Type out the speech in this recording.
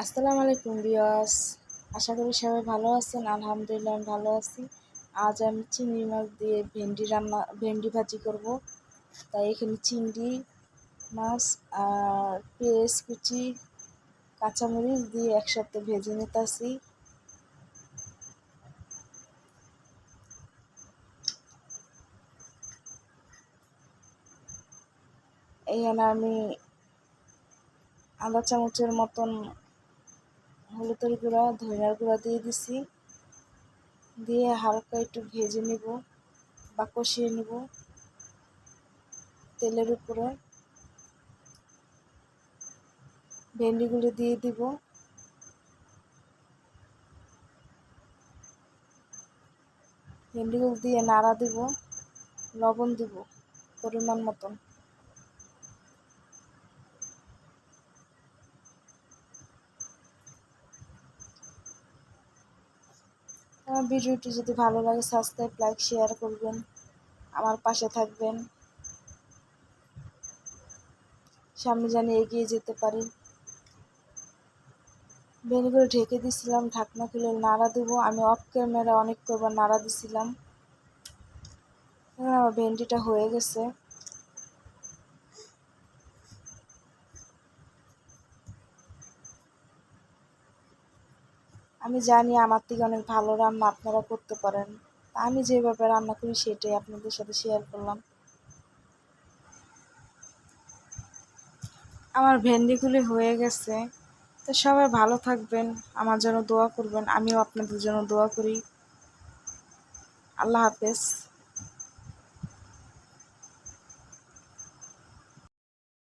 আসসালামু আলাইকুম বিয়াস আশা করি সবাই ভালো আছেন। আলহামদুলিল্লাহ আমি ভালো আছি। আজ আমি চিংড়ি মাছ দিয়ে ভেন্ডি রান্না, ভেন্ডি ভাজি করব। তাই এখানে চিংড়ি মাছ আর পেঁয়াজ কুচি, কাঁচামরিচ দিয়ে একসাথে ভেজে নিতেছি। এখানে আমি আধা চামচের মতন হলুদের গুঁড়া, ধনিয়ার গুঁড়া দিয়ে দিছি। দিয়ে হালকা একটু ভেজে নিব, বা কষিয়ে নিব তেলের উপরে। ভেন্ডিগুলো দিয়ে দিব। ভেন্ডিগুলো দিয়ে নাড়া দিব, লবণ দিব পরিমাণ মতন। আমার ভিডিওটি যদি ভালো লাগে সাবস্ক্রাইব লাইক শেয়ার করবেন। আমার পাশে থাকবেন। সামনে জানি এগিয়ে যেতে পারি। করে ঢেকে দিছিলাম, ঢাকনা খুলে নাড়া দেবো। আমি অফ ক্যামেরা অনেক করবার নাড়া দিছিলাম। আমার ভেন্ডিটা হয়ে গেছে। আমি জানি আমার থেকে অনেক ভালো রান্না আপনারা করতে পারেন। আমি যেভাবে রান্না করি সেটাই আপনাদের সাথে শেয়ার করলাম। আমার ভেন্ডিগুলি হয়ে গেছে। তো সবাই ভালো থাকবেন, আমার জন্য দোয়া করবেন, আমিও আপনাদের জন্য দোয়া করি। আল্লাহ হাফেজ।